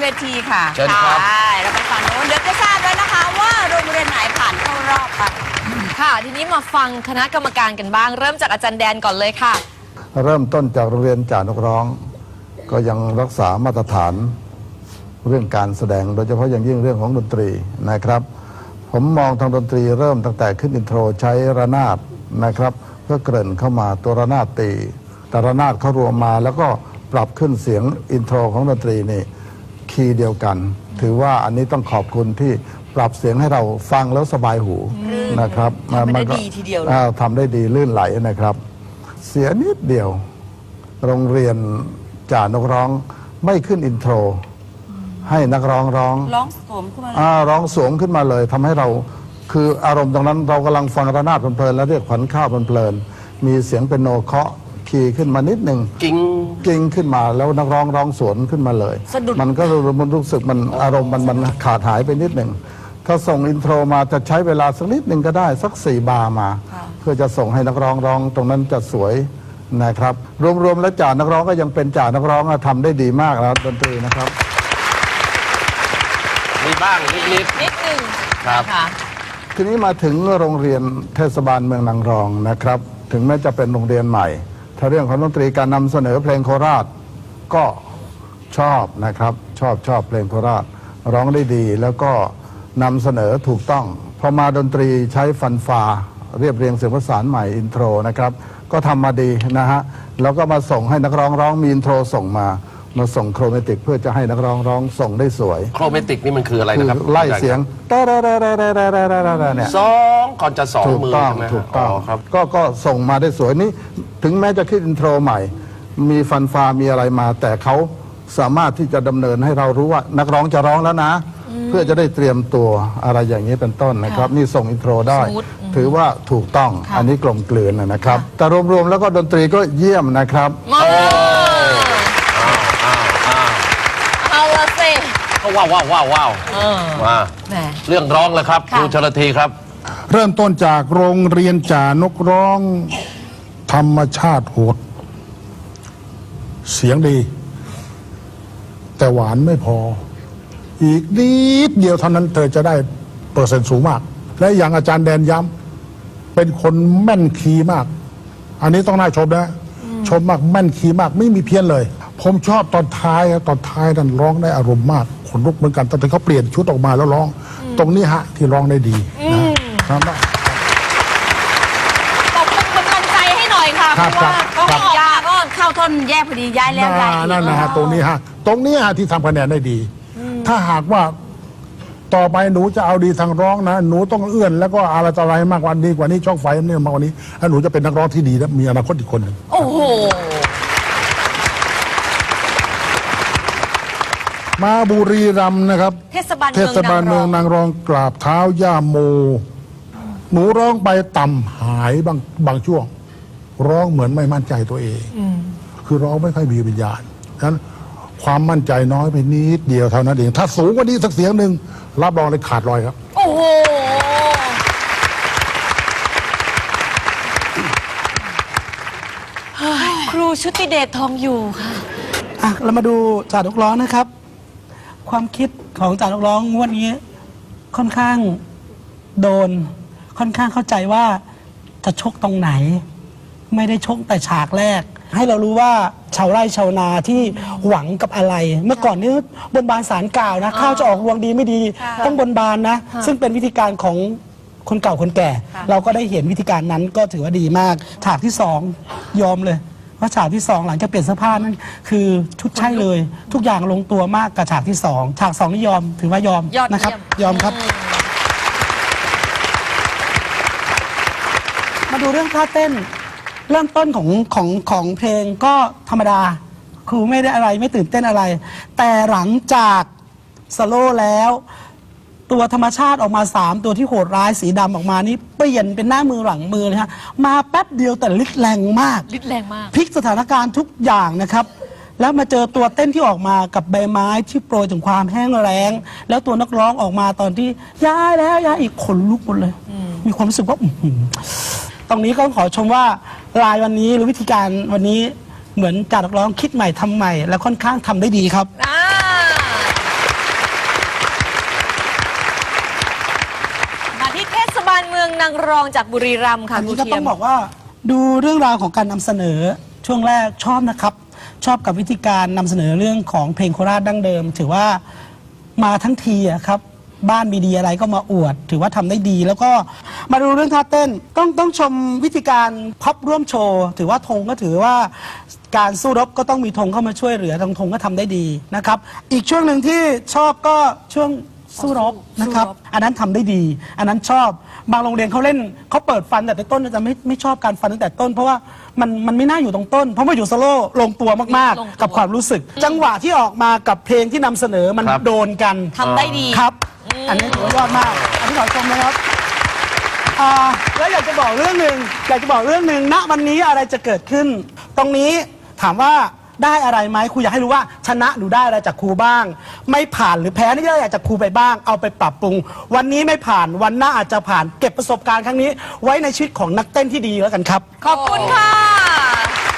เวทีค่ะเชิญครับ ใช่เราไปฝั่งโน้นเดี๋ยวจะทราบแล้วนะคะ ว่าโรงเรียนไหนผ่านเข้ารอบค่ะค่ะ ทีนี้มาฟังคณะกรรมการกันบ้าง เริ่มจากอาจารย์แดนก่อนเลยค่ะ เริ่มต้นจากโรงเรียนจ่านกร้อง ก็ยังรักษามาตรฐานเรื่องการแสดง โดยเฉพาะอย่างยิ่งเรื่องของดนตรีนะครับ ผมมองทางดนตรีเริ่มตั้งแต่ขึ้นอินโทรใช้ระนาดนะครับ เพื่อเกริ่นเข้ามาตัวระนาดตีแต่ระนาดเขารวมมาแล้วก็ปรับขึ้นเสียงอินโทรของดนตรีนี่ คีย์เดียวกัน ถือว่าอันนี้ต้องขอบคุณที่ปรับเสียงให้เราฟังแล้วสบายหูนะครับทำได้ก็ดีทีเดียวเลยอ่าทำได้ดีลื่นไหลนะครับ เสียนิดเดียว โรงเรียนจ่านกร้องไม่ขึ้นอินโทร ให้นักร้องร้องร้องสวมขึ้นมาเลยอ่าร้องสวมขึ้นมาเลยทำให้เราคืออารมณ์ตรงนั้นเรากำลังฟังระนาดเพลินๆแล้วเรียกขวัญข้าวเพลินๆมีเสียงเป็นโนเคาะ คีย์ขึ้นมานิดหนึ่งกิ้ง กิ้งขึ้นมาแล้วนักร้องร้องสวนขึ้นมาเลย สะดุด มันก็มันรู้สึกมันอารมณ์มันมันขาดหายไปนิดหนึ่งถ้าส่งอินโทรมาจะใช้เวลาสักนิดหนึ่งก็ได้สักสี่บาร์มา เพื่อจะส่งให้นักร้องร้องตรงนั้นจะสวยนะครับ รวมๆแล้วจ่านักร้องก็ยังเป็นจ่านักร้องอะทำได้ดีมากแล้วดนตรีนะครับ มีบ้างนิด นิดหนึ่งครับ นะคะทีนี้มาถึงโรงเรียนเทศบาลเมืองนางรองนะครับ ถึงแม้จะเป็นโรงเรียนใหม่ ถ้าเรื่องของดนตรีการนำเสนอเพลงโคราชก็ชอบนะครับ ชอบชอบเพลงโคราช ร้องได้ดีแล้วก็นำเสนอถูกต้องพอมาดนตรีใช้ฟันฟาเรียบเรียงเสียงประสานใหม่อินโทรนะครับ ก็ทำมาดีนะฮะแล้วก็มาส่งให้นักร้องร้องมีอินโทรส่งมามาส่งโครเมติกเพื่อจะให้นักร้องร้องส่งได้สวย โครเมติกนี่มันคืออะไรนะครับไล่เสียงแต่แต่แต่แต่แต่แต่เนี่ยสองก่อนจะสองมือถูกต้องถูกต้องครับก็ก็ส่งมาได้สวยนี่ ถึงแม้จะขึ้นอินโทรใหม่ มีฟันฟ้ามีอะไรมา แต่เขาสามารถที่จะดำเนินให้เรารู้ว่า นักร้องจะร้องแล้วนะ เพื่อจะได้เตรียมตัวอะไรอย่างนี้เป็นต้นนะครับ นี่ส่งอินโทรได้ สมูทถือว่าถูกต้องอันนี้กลมกลืนนะครับ แต่รวมๆแล้วก็ดนตรีก็เยี่ยมนะครับ มาอ้าวอ้าวเอาละสิก็ว้าวว้าวว้าวว้าวเออมาแหม เรื่องร้องแล้วครับค่ะ ครูชลทีครับ เริ่มต้นจากโรงเรียนจ่านกร้อง ธรรมชาติโหด เสียงดี แต่หวานไม่พอ อีกนิดเดียวเท่านั้นเธอจะได้เปอร์เซ็นต์สูงมาก และอย่างอาจารย์แดนย้ำเป็นคนแม่นคีย์มาก อันนี้ต้องน่าชมนะ ชมมากแม่นคีย์มากไม่มีเพี้ยนเลย ผมชอบตอนท้ายอะตอนท้ายนั้นร้องได้อารมณ์มากขนลุกเหมือนกันตอนที่เขาเปลี่ยนชุดออกมาแล้วร้อง ตรงนี้ฮะที่ร้องได้ดีนะครับ ตบมือกำลังใจให้หน่ อยค่ะครับเพราะว่าครับ เขาบอกยาก็เข้าท่อนแยกพอดีย้ายแล้วย้ายอีก นั่นนะฮะตรงนี้ฮะตรงนี้ฮะที่ทำคะแนนได้ดี ถ้าหากว่าต่อไปหนูจะเอาดีทางร้องนะ หนูต้องเอื้อนแล้วก็อะไรต่ออะไรมากกว่านี้กว่านี้ช่องไฟนี่มากกว่านี้แล้วหนูจะเป็นนักร้องที่ดีและมีอนาคตอีกคนหนึ่ง โอ้โห มาบุรีรัมย์นะครับ เทศบาลเทเมืองศบาลนางรเมือองงนางรองกราบเท้าย่าโม หนูร้องไปต่ำหายบางบางช่วง ร้องเหมือนไม่มั่นใจตัวเอง คือร้องไม่ค่อยมีวิญญาณฉะนั้นความมั่นใจน้อยไปนิดเดียวเท่านั้นเอง ถ้าสูงกว่านี้สักเสียงหนึ่งรับรองเลยขาดลอยครับ โอ้โห ครูชุติเดชทองอยู่ค่ะ อะเรามาดูจ่าดกร้องนะครับ ความคิดของจ่าดกร้องงวดนี้ ค่อนข้างโดน ค่อนข้างเข้าใจว่าจะชกตรงไหน ไม่ได้ชกแต่ฉากแรก ให้เรารู้ว่าชาวไร่ชาวนาที่หวังกับอะไร เมื่อก่อนนี้บนบานสารกล่าวนะข้าวจะออกรวงดีไม่ดีต้องบนบานนะซึ่งเป็นวิธีการของคนเก่าคนแก่ เราก็ได้เห็นวิธีการนั้นก็ถือว่าดีมาก ฉากที่สองยอมเลยว่าฉากที่สองหลังจากเปลี่ยนเสื้อผ้านั่นคือชุดใช่เลย ทุกอย่างลงตัวมากกับฉากที่สองฉากสองนี่ยอมถือว่ายอมยอดเยี่ยมนะครับยอมครับ มาดูเรื่องท่าเต้น เริ่มต้นของของของเพลงก็ธรรมดาครูไม่ได้อะไรไม่ตื่นเต้นอะไร แต่หลังจากสโลว์แล้ว ตัวธรรมชาติออกมา 3 ตัวที่โหดร้ายสีดำออกมานี่เปลี่ยนเป็นหน้ามือหลังมือเลยฮะมาแป๊บเดียวแต่ฤทธิ์แรงมากฤทธิ์แรงมาก พลิกสถานการณ์ทุกอย่างนะครับ แล้วมาเจอตัวเต้นที่ออกมากับใบไม้ที่โปรยถึงความแห้งแล้ง แล้วตัวนักร้องออกมาตอนที่ย้ายแล้วย้ายอีกขนลุกหมดเลย มีความรู้สึกว่าอื้อหือ ตรงนี้ก็ขอชมว่าลายวันนี้หรือวิธีการวันนี้เหมือนจากนักร้องคิดใหม่ทำใหม่ และค่อนข้างทำได้ดีครับมาที่เทศบาลเมืองนางรองจากบุรีรัมย์ค่ะอันครูนี้ก็ต้องบอกว่าดูเรื่องราวของการนำเสนอช่วงแรกชอบนะครับ ชอบกับวิธีการนำเสนอเรื่องของเพลงโคราชดั้งเดิม ถือว่ามาทั้งทีอะครับ บ้านมีดีอะไรก็มาอวด ถือว่าทำได้ดี แล้วก็มาดูเรื่องท่าเต้นต้องต้องชมวิธีการพับร่วมโชว์ถือว่าธงก็ถือว่าการสู้รบก็ต้องมีธงเข้ามาช่วยเหลือทางธงก็ทำได้ดีนะครับ อีกช่วงหนึ่งที่ชอบก็ช่วงสู้รบนะครับ อันนั้นทำได้ดี อันนั้นชอบบางโรงเรียนเขาเล่นเขาเปิดฟันแต่ต้นจะไม่ไม่ชอบการฟันตั้งแต่ต้น เพราะว่ามันมันไม่น่าอยู่ตรงต้น เพราะว่าอยู่โซโล่ลงตัวมากลงตัว ๆ กับความรู้สึก จังหวะที่ออกมากับเพลงที่นำเสนอมันครับ โดนกัน ทำได้ดี ครับ อันนี้ถือว่ายอดมาก อันนี้ขอชมนะครับอ่าแล้วอยากจะบอกเรื่องหนึ่งอยากจะบอกเรื่องหนึ่งณวันนี้อะไรจะเกิดขึ้น ตรงนี้ถามว่าได้อะไรไหมครูอยากให้รู้ว่าชนะหรือได้อะไรจากครูบ้าง ไม่ผ่านหรือแพ้นี่ได้อะไรจากครูไปบ้าง เอาไปปรับปรุง วันนี้ไม่ผ่านวันหน้าอาจจะผ่าน เก็บประสบการณ์ครั้งนี้ ไว้ในชีวิตของนักเต้นที่ดีแล้วกันครับ ขอบคุณค่ะ